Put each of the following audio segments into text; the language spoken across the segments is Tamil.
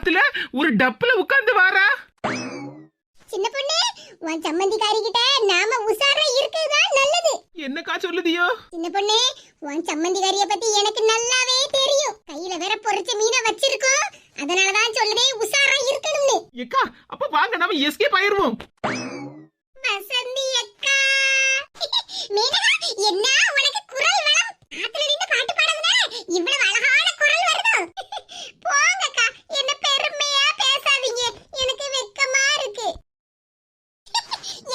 ஆத்துல ஒரு டப்புல உட்கார்ந்து வாரா. சின்ன பொண்ணு உன் சம்மந்திக்காரி கிட்ட நாம உசாரா இருக்கிறதுதான் நல்லது. என்னக்கா சொல்லுதியோ? சின்ன பொண்ணு உன் சம்மந்திக்காரிய பத்தி எனக்கு நல்லாவே தெரியும். கையில வேற பொரிச்ச மீனை வச்சிருக்கோம். அதனாலதான் சொல்லுதே உசாரா இருக்கணும்னு. ஏக்கா அப்ப வாங்க நாம எஸ்கேப் ஆயிருவோம். வசந்தி அக்கா. மேனகா என்ன உனக்கு குரல் வளம்? ஆத்துல நின்னு பாட்டு பாடுறதுனா இவ்வளவு அழகான குரல் வருதோ போங்கக்கா என்ன பெருமையா பேசாதீங்க எனக்கு வெக்கமா இருக்கு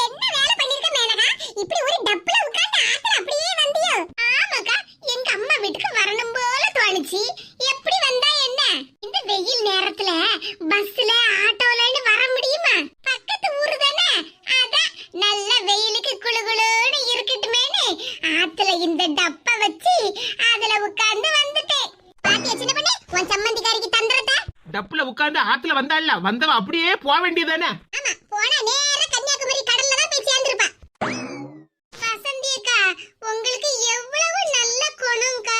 என்ன வேலை பண்ணிருக்க மேனகா இப்படி ஒரு டப்புல உட்கார்ந்து ஆத்துல அப்படியே வந்தியோ ஆமாக்கா எங்க அம்மா வீட்டுக்கு வரணும் போல தோணுச்சு எப்படி வந்தா என்ன இந்த வெயில் நேரத்துல பஸ்ல ஆட்டோலன்னு வர முடியுமா பக்கத்து ஊரு தானே அதான் நல்ல வெயிலுக்கு குளுகுளுன்னு இருக்கட்டுமேனு இந்த டப்ப வச்சு அதுல உட்கார்ந்து வந்துட்டேன். பாத்தியா சின்ன பண்ணி? உன் சம்மந்திக்காரிக்கு தந்துறத டப்புல உட்கார்ந்து ஆத்துல வந்தாள்ல வந்தவ அப்படியே போக வேண்டியதானே ஆமா போனா நேர கன்னியாகுமரி கடல்ல தான் போய் சேர்ந்திருப்பா வசந்தி அக்கா உங்களுக்கு எவ்வளவு நல்ல குணம்க்கா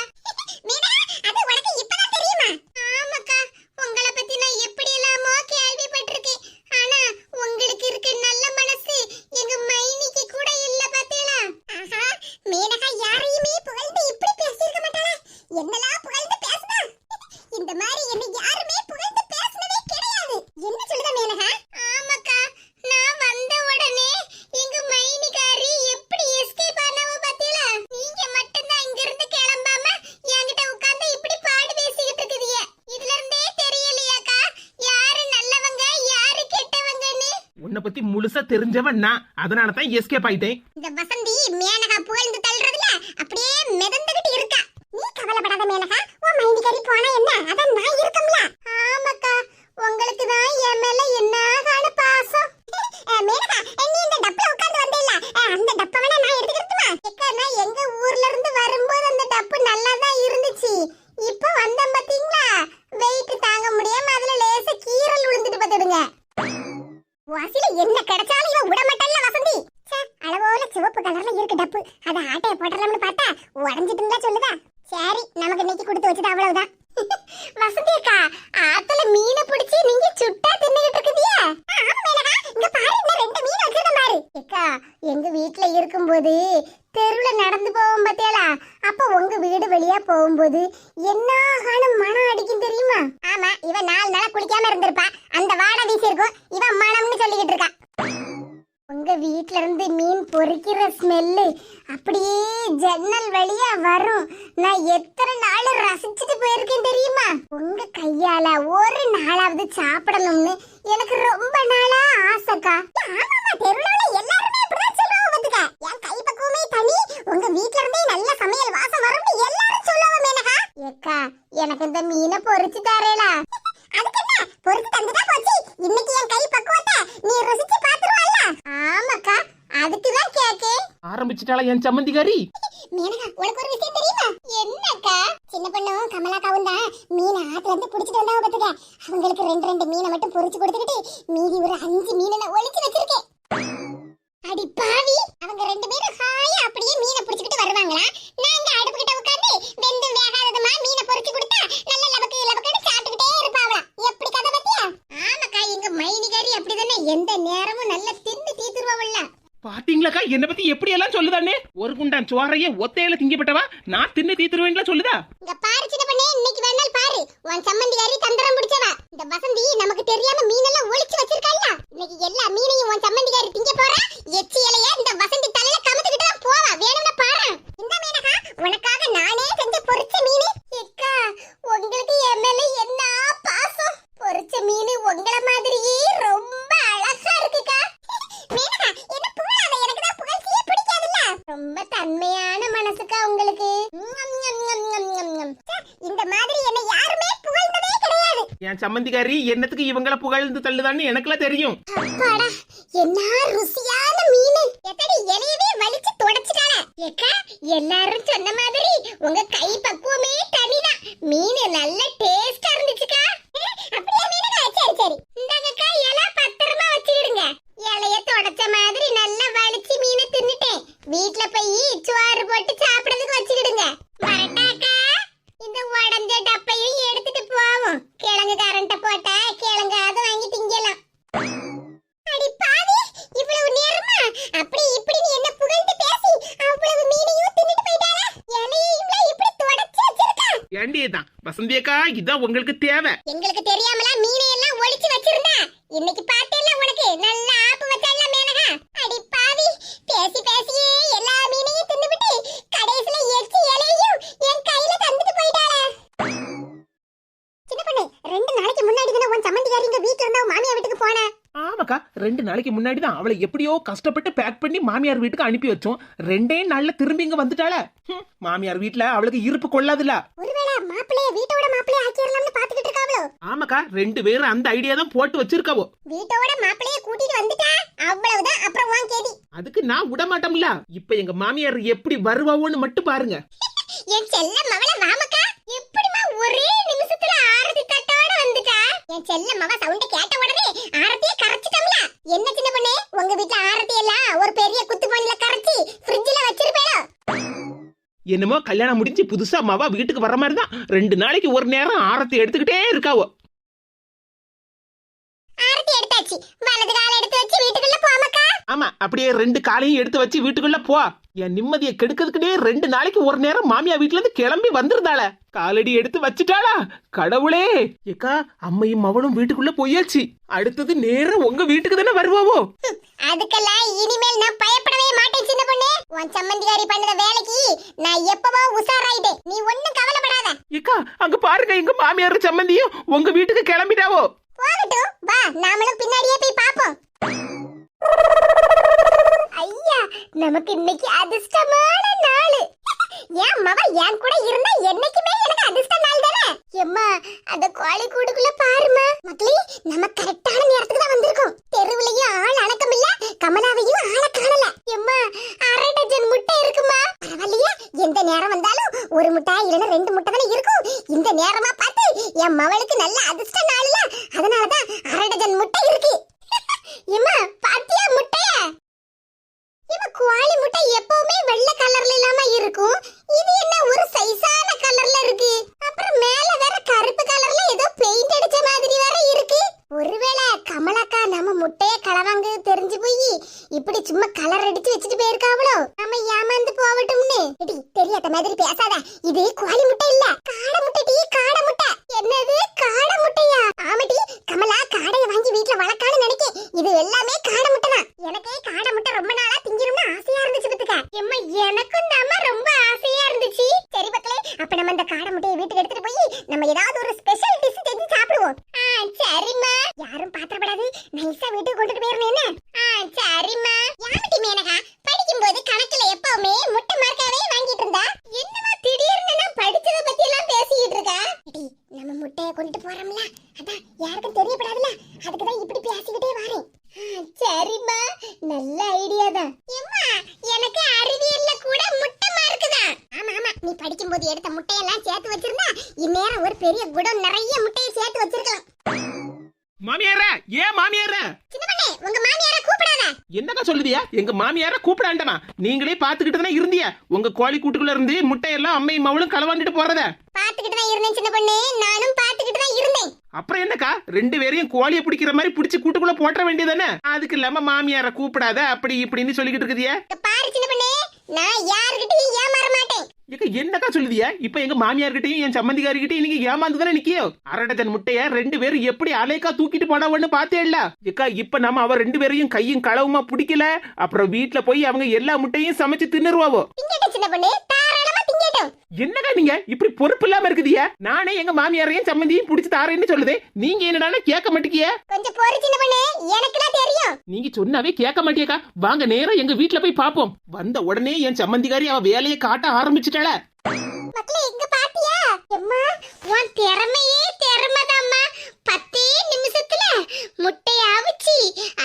மீனா அது உனக்கு இப்பதான் தெரியுமா ஆமாக்கா உங்களை பத்தி நான் எப்படி எல்லாமோ கேள்விப்பட்டிருக்கேன் ஆனா உங்களுக்கு இருக்க நல்ல மனசு எங்க மைனிக்கு கூட இல்ல பாத்தீங்களா ஆஹா மீனகா யாரையுமே புகழ்ந்து இப்படி பேசியிருக்க மாட்டாளா என்னெல்லாம் புகழ்ந்து பேசுனா இந்த மாதிரி என்ன யாருமே புகழ்ந்து பேசினதே கிடையாது என்ன சொல்லுத மேனகா ஆமாக்கா நான் வந்த உடனே எங்க மைனிகாரி எப்படி எஸ்கேப் ஆனாவ பாத்தீங்களா நீங்க மட்டும் தான் இங்க இருந்து கிளம்பாம என்கிட்ட உட்கார்ந்து இப்படி பாடு பேசிக்கிட்டு இருக்குதீங்க இதுல இருந்தே தெரியலையாக்கா யாரு நல்லவங்க யாரு கெட்டவங்கன்னு உன்னை பத்தி முழுசா தெரிஞ்சவன் நான். அதனால தான் எஸ்கேப் ஆயிட்டேன். இந்த வசந்தி மேனகா புகழ்ந்து தள்ளுறதுல அப்படியே மிதந்துகிட்டு இருக்கா நீ கவலைப்படாத மேனகா உன் மைனிகாரி போனா என்ன அதான் நான் இருக்கம்ல ஆமாக்கா உங்களுக்கு தான் என் மேல என்னகான பாசம் அஹ், மேனகா நீ இந்த டப்புல உட்கார்ந்து வந்தேல்ல அஹ், அந்த டப்ப வேணா நான் எடுத்துக்கிறட்டுமா எக்கா நான் எங்க ஊர்ல இருந்து வரும்போது அந்த டப்பு நல்லா தான் இருந்துச்சு இப்போ வந்தேன் பாத்தீங்களா வெயிட் தாங்க முடியாம அதுல லேசா கீறல் விழுந்துட்டு பாத்துடுங்க வாசில என்ன கிடைச்சாலும் இவன் விட மாட்டான்ல வசந்தி ச்சே, அளவோல சிவப்பு கலர்ல இருக்கு டப்பு அத ஆட்டைய போட்டுறலாம்னு பார்த்தா உடஞ்சிட்டுங்களா சொல்லுதா சரி நமக்கு இன்னைக்கு கொடுத்து வச்சது அவ்வளவுதான் வசந்தி அக்கா ஆத்துல மீனை பிடிச்சி நீங்க சுட்டா தின்னுகிட்டு இருக்குதியா இங்க பாரு இன்னும் ரெண்டு மீன் வச்சிருக்கேன் பாரு அக்கா எங்க வீட்ல இருக்கும்போது தெருவுல நடந்து போவோம் பாத்தியாளா அப்ப உங்க வீடு போது என்ன மனம் அடிக்கும் தெரியுமா? ஆமா இவன் நாலு நாளா குளிக்காம இருந்திருப்பா. அந்த வாடை வீசி இருக்கும். இவன் மனம்னு சொல்லிக்கிட்டு இருக்கா. உங்க வீட்ல இருந்து மீன் பொரிக்கிற ஸ்மெல்லு அப்படியே ஜன்னல் வழியா வரும். நான் எத்தனை நாள் ரசிச்சுட்டு போயிருக்கேன் தெரியுமா? உங்க கையால ஒரு நாளாவது சாப்பிடணும்னு எனக்கு ரொம்ப நாளா ஆசைக்கா. ஆமாமா தெருவுல உங்க வீட்ல இருந்தே நல்ல சமையல் வாசம் வரும்னு எல்லாரும் சொல்லுவாங்க மேனகா ஏக்கா எனக்கு இந்த மீனை பொரிச்சு தரேலா. அதுக்கு என்ன? பொரிச்சு தந்துட்டா போச்சு. இன்னைக்கு என் கை பக்குவத்தை நீ ருசிச்சு பாத்துருவல்ல? ஆமாக்கா அதுக்கு தான் கேக்கேன். ஆரம்பிச்சிட்டாளா என் சம்மந்திக்காரி மேனகா உனக்கு ஒரு விஷயம் தெரியுமா? என்னக்கா? சின்ன பொண்ணும் கமலாக்காவும் தான் மீனை ஆத்துல இருந்து புடிச்சிட்டு வந்தாங்க பாத்துக்க. அவங்களுக்கு ரெண்டு ரெண்டு மீனை மட்டும் பொரிச்சு கொடுத்துக்கிட்டு மீதி ஒரு அஞ்சு மீனை நான் ஒளிச்சு வச்சிருக்கேன். அடி பாவி. அவங்க ரெண்டு பேரும் ஹாயா அப்படியே மீனை புடிச்சிட்டு வருவாங்களா? நாங்க அடுப்பு கிட்ட உட்கார்ந்து வெந்தும் வேகாததுமா மீனை பொரிச்சு கொடுத்தா நல்ல லபக்கு லபக்குன்னு சாப்பிட்டுக்கிட்டே இருப்பாங்களா எப்படி கதை பத்தியா ஆமாக்கா எங்க மைனிகாரி அப்படிதானே. எந்த நேரமும் நல்லா தின்னு தீத்துருவாங்கல்ல பாத்தீங்களாக்கா? என்ன பத்தி எப்படி எல்லாம் சொல்லுதானே ஒரு குண்டான் சோறையே ஒத்தையில திங்கப்பட்டவா? நான் தின்னு தீத்துருவேன்ல சொல்லுதா? இங்க பாரு சின்ன பண்ணே இன்னைக்கு வேணால் பாரு. உன் சம்மந்தியாரி தந்திரம் பிடிச்சவா. இந்த வசந்தி நமக்கு தெரியாம மீனெல்லாம் ஒளிச்சு வச்சிருக்காள்ல. இன்னைக்கு எல்லா மீனையும் உன் சம்மந்தியாரி திங்க போறா எச்சி இலைய இந்த வசந்தி தலையில கமத்துக்கிட்டு தான் போவா வேணும்னா பாரு இந்த மீனகா உனக்காக நானே செஞ்ச பொரிச்ச மீன் எக்கா உங்களுக்கு என் மேல என்ன பாசம் பொரிச்ச மீன் உங்கள மாதிரியே ரொம்ப அழகா இருக்குக்கா மீனகா என்ன புகழாத எனக்கு தான் புகழ்ச்சியே பிடிக்காதுல்ல ரொம்ப தன்மையான மனசுக்கா உங்களுக்கு ஞம், ஞம், ஞம், ஞம், ஞம், ஞம். ச்சே, இந்த மாதிரி என்ன யாருமே புகழ்ந்ததே கிடையாது என் சம்மந்திக்காரி என்னத்துக்கு இவங்கள புகழ்ந்து தள்ளுதான்னு எனக்குலாம் தெரியும். அப்பாடா என்ன ருசியான மீன். எத்தடி இலையவே வலிச்சு தொடச்சிட்டால ஏக்கா எல்லாரும் சொன்ன மாதிரி உங்க கை பக்குவமே தனிதான். மீன் நல்ல டேஸ்டா இருந்துச்சுக்கா. அப்படியே மீனுங்க? சரி சரி. இந்தாங்கக்கா இலை பத்திரமா வச்சுக்கிடுங்க. இலைய தொடச்ச மாதிரி நல்லா வலிச்சு மீனை தின்னுட்டேன். வீட்டுல போய் சோறு போட்டு சாப்பிடறதுக்கு வச்சுக்கிடுங்க. கிழங்கு கரண்ட போட்டா கிழங்காவது வாங்கி திங்கலாம். அடி பாவி இவ்வளவு நேரமா? அப்படி இப்படி நீ என்ன புகழ்ந்து பேசி அவ்வளவு மீனையும் தின்னுட்டு போயிட்டாளா? இலையையும்ல இப்படி தொடச்சு வச்சிருக்கா? ஏண்டியதான். வசந்தியக்கா இதான் உங்களுக்கு தேவை. எங்களுக்கு தெரியாமலா மீனை எல்லாம் ஒளிச்சு வச்சிருந்தா? இன்னைக்கு பாரு ரெண்டு நாளைக்கு முன்னாடி தான் அவளை எப்படியோ கஷ்டப்பட்டு பேக் பண்ணி மாமியார் வீட்டுக்கு அனுப்பி வச்சோம். ரெண்டே நாள்ல திரும்பி இங்க வந்துட்டாள. ஹம், மாமியார் வீட்ல அவளுக்கு இருப்பு கொள்ளாதுல ஆமாக்கா ரெண்டு பேரும் அந்த ஐடியா தான் போட்டு வச்சிருக்காவோ. வீட்டோட மாப்பிள்ளைய கூட்டிட்டு வந்துட்டா? அவ்வளவுதான் அப்புறம் உன் கேதி. அதுக்கு நான் விட மாட்டோம்ல இப்ப எங்க மாமியார் எப்படி வருவாவோன்னு மட்டும் பாருங்க. என் செல்ல மவள வாமக்கா எப்படிமா ஒரே நிமிஷத்துல தட்டோட வந்துட்டா என் செல்ல மவ சவுண்ட கேட்ட உடனே ஆரத்திய கரைச்சிட்டோம்ல. என்ன சின்ன பொண்ணே? உங்க வீட்ல ஆரத்தி எல்லாம் ஒரு பெரிய குத்து பானையில கரைச்சி ஃப்ரிட்ஜ்ல வச்சிருப்பேளோ? என்னமோ கல்யாணம் முடிஞ்சு புதுசா மாவா வீட்டுக்கு வர மாதிரி தான். ரெண்டு நாளைக்கு ஒரு நேரம் ஆரத்தி எடுத்துக்கிட்டே இருக்காவோ. ஆரத்தி எடுத்தாச்சு. வலது கால எடுத்து வச்சு வீட்டுக்குள்ள போமக்கா ஆமா அப்படியே ரெண்டு காலையும் எடுத்து வச்சு வீட்டுக்குள்ள போ. என் நிம்மதியை கெடுக்கிறதுக்குனே ரெண்டு நாளைக்கு ஒரு நேரம் மாமியா வீட்ல இருந்து கிளம்பி வந்திருந்தாள. காலடி எடுத்து வச்சுட்டாளா? கடவுளே! ஏக்கா அம்மையும் மவனும் வீட்டுக்குள்ள போயாச்சு. அடுத்தது நேரம் உங்க வீட்டுக்கு தானே வருவாவோ? அதுக்கெல்லாம் இனிமேல் நான் பயப்படவே மாட்டேன் சின்ன பொண்ணே. உன் சம்மந்திகாரி பண்ணுற வேலைக்கு நான் எப்பவோ உஷாராயிட்டேன். நீ ஒண்ணும் கவலைப்படாத. ஏக்கா அங்க பாருங்க எங்க மாமியார் சம்மந்தியும் உங்க வீட்டுக்கு கிளம்பிட்டாவோ? போகட்டும். வா நாமளும் பின்னாடியே போய் பாப்போம் ஐயா நமக்கு இன்னைக்கு அதிர்ஷ்டமான நாள். என் மவ என் கூட இருந்தா என்னைக்குமே எனக்கு அதிர்ஷ்ட நாள் தானே? எம்மா அந்த கோழி கூடுக்குள்ள பாருமா மக்களே நம்ம கரெக்டான நேரத்துக்கு தான் வந்திருக்கோம். தெருவுலயும் ஆள் அணக்கம் இல்ல கமலாவையும் ஆள காணல. எம்மா அரை டஜன் முட்டை இருக்குமா? பரவாயில்லையா எந்த நேரம் வந்தாலும் ஒரு முட்டை இல்லைன்னா ரெண்டு முட்டை தானே இருக்கும். இந்த நேரமா பார்த்து என் மவளுக்கு நல்ல அதிர்ஷ்ட நாள்ல. அதனாலதான் அரை டஜன் முட்டை இருக்கு எம்மா பாத்தியா முட்டைய இவ கோழி முட்டை எப்பவுமே வெள்ளை கலர்ல இல்லாம இருக்கும் இது என்ன ஒரு சைஸான கலர்ல இருக்கு அப்புறம் மேல வேற கருப்பு கலர்ல ஏதோ பெயிண்ட் அடிச்ச மாதிரி வேற இருக்கு ஒருவேளை கமலாக்கா நம்ம முட்டைய களவாங்க தெரிஞ்சு போய் இப்படி சும்மா கலர் அடிச்சு வச்சுட்டு போயிருக்காவளோ நம்ம ஏமாந்து போகட்டும்னு எடி தெரியாத மாதிரி பேசாத இது கோழி முட்டை இல்ல காடை முட்டை டீ காடை முட்டை என்னது காடை முட்டையா ஆமாடி கமலா காடையை வாங்கி வீட்ல வளர்க்கான்னு நினைக்கேன் இது எல்லாமே காடை முட்டை தான் எனக்கே காடை முட்டை ரொம்ப நாளா திங்கணும்னு ஆசையா இருந்துச்சு பத்துக்க எம்மா எனக்கும் தாம்மா ரொம்ப ஆசையா இருந்துச்சு சரி மக்களே அப்ப நம்ம இந்த காடை முட்டையை வீட்டுக்கு எடுத்துட்டு போய் நம்ம ஏதாவது ஒரு ஸ்பெஷல் டிஷ் செஞ்சு சாப்பிடுவோம் ஆ சரிம்மா யாரும் பாத்திரப்படாது நைஸா வீட்டுக்கு கொண்டுட்டு போயிடணும் என்ன ஆ சரிம்மா யாமட்டி மேனகா படிக்கும்போது கணக்குல எப்பவுமே முட்டை மார்க்காவே வாங்கிட்டு இருந்தா என்னமா திடீர்னு நான் படிச்சத பத்தி எல்லாம் பேசிக்கிட்டு இருக்கா எடி, நம்ம முட்டைய கொண்டுட்டு போறோம்ல அதான் யாருக்கும் தெரியப்படாதுல அதுக்கு தான் இப்படி பேசிக்கிட்டே வரேன் சரிம்மா நல்ல ஐடியா தான் எம்மா எனக்கு அறிவியல்ல கூட முட்டை மார்க்கு தான் ஆமா ஆமா நீ படிக்கும்போது எடுத்த முட்டையெல்லாம் சேர்த்து வச்சிருந்தா இந்நேரம் ஒரு பெரிய குடம் நிறைய முட்டையை சேர்த்து வச்சிருக்கலாம். மாமியார ஏன் மாமியார? சின்ன பண்ணே உங்க மாமியார கூப்பிடாத. என்னக்கா சொல்லுதியா? எங்க மாமியார கூப்பிடாண்டமா நீங்களே பாத்துக்கிட்டு தானே இருந்தியா உங்க கோழி கூட்டுக்குள்ள இருந்து முட்டையெல்லாம் அம்மையும் மவளும் களவாண்டுட்டு போறத. பாத்துக்கிட்டு தான் இருந்தேன் சின்ன பொண்ணு. நானும் பாத்துக்கிட்டு தான் இருந்தேன். அப்புறம் என்னக்கா? ரெண்டு பேரையும் கோழியை பிடிக்கிற மாதிரி பிடிச்சு கூட்டுக்குள்ள போட்ட வேண்டியதானே அதுக்கு இல்லாம மாமியார கூப்பிடாத அப்படி இப்படின்னு சொல்லிக்கிட்டு இருக்குதியா பாரு சின்ன பொண்ணு. நான் யாருகிட்டயும் ஏமாற மாட்டேன் என்னக்கா சொல்லுதியா? இப்ப எங்க மாமியார்கிட்டயும் என் சம்மந்திகாரிகிட்டயும் நீங்க ஏமாந்து தானே நிக்கியோ? அரடஜன் முட்டைய ரெண்டு பேரும் எப்படி அலைக்கா தூக்கிட்டு போனவன்னு பாத்தேல்ல ஏக்கா இப்ப நம்ம அவ ரெண்டு பேரையும் கையும் களவுமா பிடிக்கல? அப்புறம் வீட்டுல போய் அவங்க எல்லா முட்டையும் சமைச்சு தின்னுருவாவோ? சின்ன பொண்ணு? என்னக்கா நீங்க? இப்படி பொறுப்பு இல்லாம இருக்குதியா? நானே எங்க மாமியாரையும் சம்மந்தியும் பிடிச்சு தாரேன்னு சொல்லுதே. நீங்க என்னடானா கேட்க மாட்டேங்கிய? கொஞ்சம் பொறு சின்ன பொண்ணு எனக்குலாம் தெரியும். நீங்க சொன்னாவே கேட்க மாட்டியக்கா வாங்க நேரா எங்க வீட்ல போய் பாப்போம். வந்த உடனே என் சம்மந்திகாரி அவ வேலையை காட்ட ஆரம்பிச்சிட்டாள. மக்களே இங்க பாத்தியா? எம்மா உன் திறமையே திறமைதாம்மா. பத்தே நிமிஷத்துல முட்டைய அவிச்சு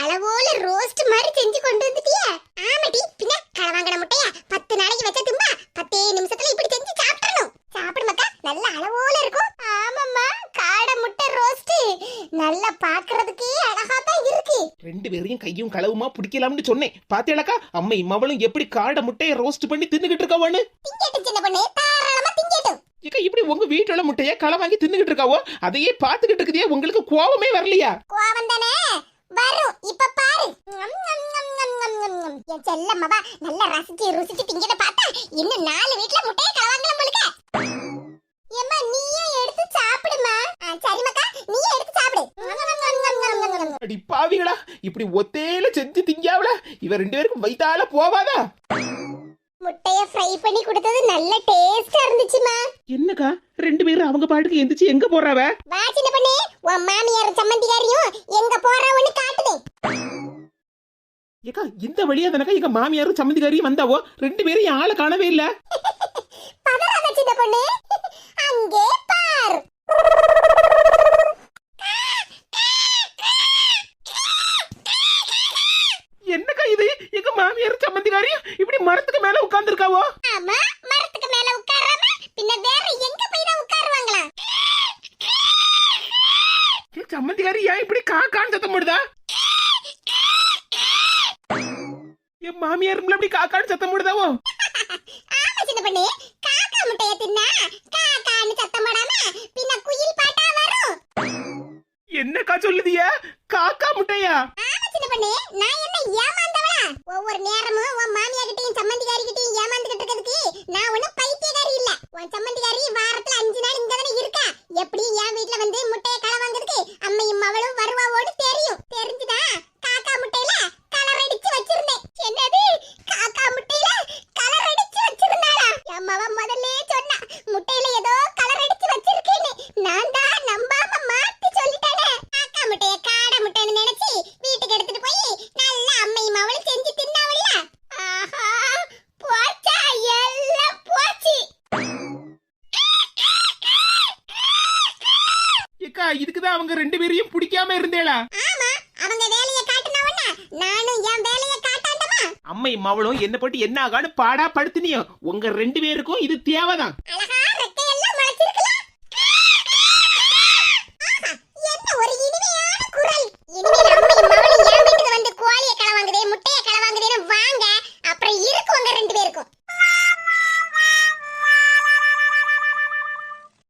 அளவோல ரோஸ்ட் மாதிரி செஞ்சு கொண்டு வந்துட்டியா. ஆமாடி பின்ன களவாங்கின முட்டைய பத்து நாளைக்கு வச்ச தும்பா. பத்தே நிமிஷத்துல இப்படி நல்ல அளவோல இருக்கும். ஆமாம்மா காடை முட்டை ரோஸ்ட் நல்லா பாக்குறதுக்கே அழகா தான் இருக்கு. ரெண்டு பேரையும் கையும் களவுமா பிடிக்கலாம்னு சொன்னேன். பாத்தியாளக்கா அம்மை மவளும் எப்படி காடை முட்டையை ரோஸ்ட் பண்ணி தின்னுகிட்டு இருக்கவான்னு? திங்கட்டும் சின்ன பொண்ணு தாராளமா திங்கட்டும். ஏக்கா இப்படி உங்க வீட்டுல முட்டைய களை வாங்கி தின்னுகிட்டு இருக்காவோ? அதையே பாத்துக்கிட்டு இருக்குதே உங்களுக்கு கோவமே வரலையா? கோவம் தானே? வரும். இப்ப பாரு. என் செல்லம்மாவா நல்லா ரசிச்சு ருசிச்சு திங்கத பார்த்தா இன்னும் நாலு வீட்ல முட்டையை களவாங்கலாம் போலுக்க. ஏம்மா நீயே எடுத்து சாப்பிடுமா? ஆ, சரி மக்கா நீயே எடுத்து சாப்பிடு. அடி பாவிகளா இப்படி ஒத்தேல செஞ்சு திங்காவல இவ ரெண்டு பேருக்கும் வைத்தால போவாதா? முட்டைய ஃப்ரை பண்ணி கொடுத்தது நல்ல டேஸ்டா இருந்துச்சுமா. என்னக்கா ரெண்டு பேரும் அவங்க பாட்டுக்கு எந்திரிச்சு எங்க போறாவ? வா சின்ன பண்ணு உன் மாமியார் சம்மந்திக்காரியும் எங்க போறான்னு காட்டுதே. ஏக்கா இந்த வழியா தானக்கா எங்க மாமியாரும் சம்மந்திக்காரியும் வந்தாவோ? ரெண்டு பேரும் என் ஆளை காணவே இல்ல. பதறாத சின்ன பொண்ணு. அங்கே பார். என்னக்கா இது? எங்க மாமியாரும் சம்மந்திக்காரியும் இப்படி மரத்துக்கு மேல உட்கார்ந்துருக்காவோ? ஆமா மரத்துக்கு மேல உட்காராம பின்ன வேற எங்க போய் தான் உட்காருவாங்களா? சம்மந்திக்காரி ஏன் இப்படி காக்கான்னு சத்தம் போடுதா? என் மாமியாரும்ல அப்படி காக்கான்னு சத்தம் போடுதாவோ ஆமா சின்ன பொண்ணு காக்கா முட்டைய தின்னா காக்கான்னு சத்தம் போடாம பின்ன குயில் பாட்டா வரும் என்னக்கா சொல்லுதிய? காக்கா முட்டையா? நான் என்ன ஏமாந்தவளா? ஒவ்வொரு நேரமும் உன் மாமியா கிட்டயும் சம்மந்திக்காரி கிட்டயும் ஏமாந்துகிட்டு இருக்கிறதுக்கு நான் ஒண்ணும் பைத்தியக்காரி இல்ல. உன் சம்மந்திக்காரி வாரத்துல அஞ்சு நாள் இங்க தானே இருக்கா? எப்படி என் வீட்ல வந்து முட்டைய களை வாங்குறதுக்கு அம்மையும் அவளும் வருவாவோடு தெரியும். தெரிஞ்சுதான் காக்கா முட்டையில கலர் அடிச்சு வச்சிருந்தேன் என்னது காக்கா முட்டையில கலர் அடிச்சு வச்சிருந்தாளா அம்மாவா முதல்ல சொன்னா முட்டையில ஏதோ கலர் அடிச்சு வச்சிருக்கேன்னு நான் தான் நம்பாம மாத்தி சொல்லிட்டேனே காக்கா முட்டைய காடை முட்டைன்னு நினைச்சு வீட்டுக்கு எடுத்துட்டு போய் நல்லா அம்மையும் அவளும் செஞ்சு தின்னாவல்ல ஆஹா போச்சா எல்லாம் போச்சு ஏக்கா இதுக்குதான் அவங்க ரெண்டு பேரையும் பிடிக்காம இருந்தேளா ஆமா அவங்க வேலையை காட்டுனவன நானும் என் வேலையை காட்டாண்டமா அம்மை மவளும் என்ன போட்டு என்ன ஆகான்னு பாடா படுத்துனியோ. உங்க ரெண்டு பேருக்கும் இது தேவைதான்.